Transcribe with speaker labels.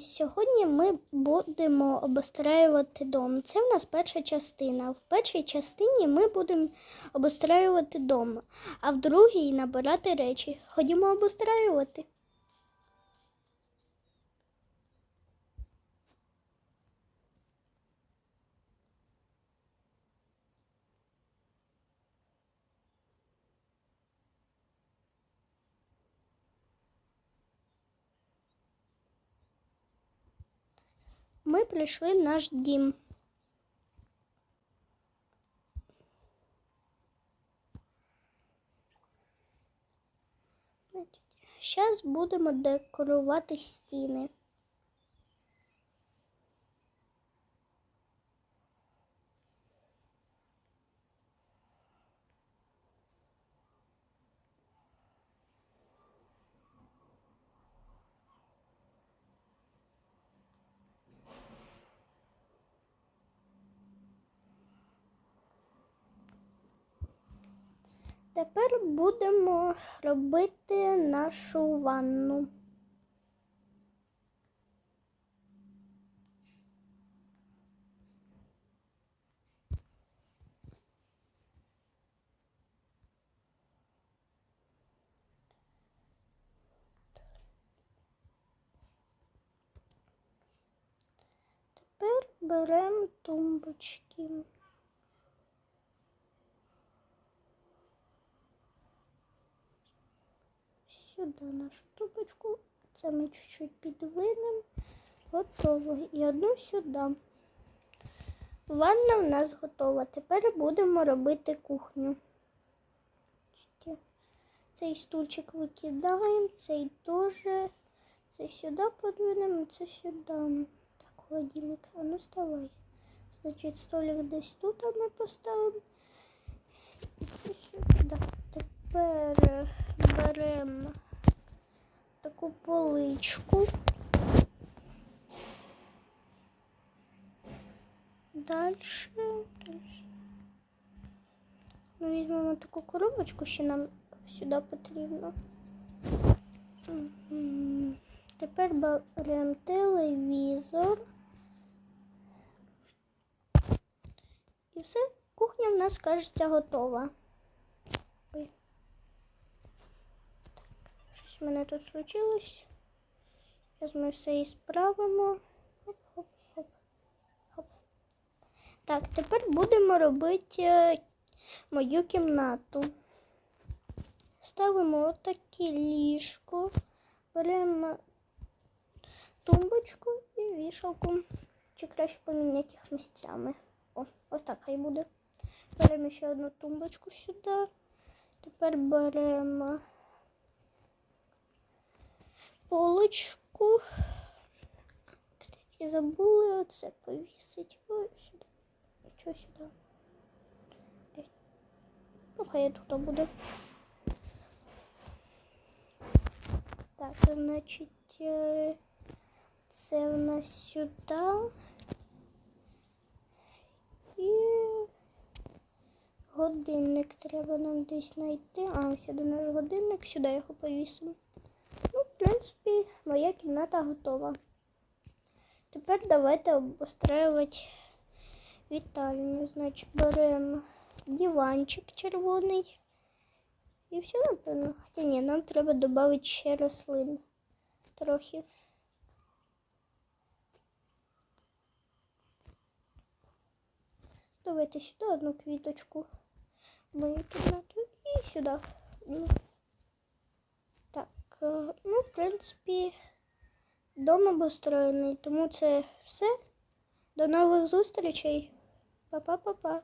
Speaker 1: Сьогодні ми будемо обостраювати дом. Це в нас перша частина. В першій частині ми будемо обостраювати дом, а в другій набирати речі. Ходімо обостраювати. Ми прийшли наш дім. Зараз будемо декорувати стіни. Тепер будемо робити нашу ванну. Тепер беремо тумбочки. Сюди нашу тумбочку. Це ми чуть-чуть підвинемо. Готово. І одну сюди. Ванна в нас готова. Тепер будемо робити кухню. Цей стульчик викидаємо, цей теж. Це сюди подвинемо, це сюди. Так, холодильник, а ну вставай. Значить, столик десь тут а ми поставимо. І це сюди. Тепер беремо таку поличку. Дальше. Ми візьмемо таку коробочку, що нам сюди потрібно. Тепер беремо телевізор. І все, кухня в нас, кажеться, готова. В мене тут случилось. Зараз ми все і справимо. Хоп-хоп-хоп. Хоп. Так, тепер будемо робити е, мою кімнату. Ставимо отаке ліжко, беремо тумбочку і вішалку. Чи краще поміняти їх місцями. О, ось так хай буде. Беремо ще одну тумбочку сюди. Тепер беремо полочку. Кстати, забули оце повісити. Ой, сюди. Чого сюди? Ну, хай тут буде. Так, значить, е, це в нас сюди. І годинник треба нам десь знайти. А, ось сюди наш годинник, сюди його повісимо. Ну, принципі, моя кімната готова. Тепер давайте обостраювати вітальню. Значить, беремо диванчик червоний. І все, напевно. Хоча ні, нам треба додати ще рослин. Трохи. Давайте сюди одну квіточку. Мою кімнату і сюди. Ну. Е, ну, в принципі, дом обустроєний, тому це все. До нових зустрічей. Па-па-па-па.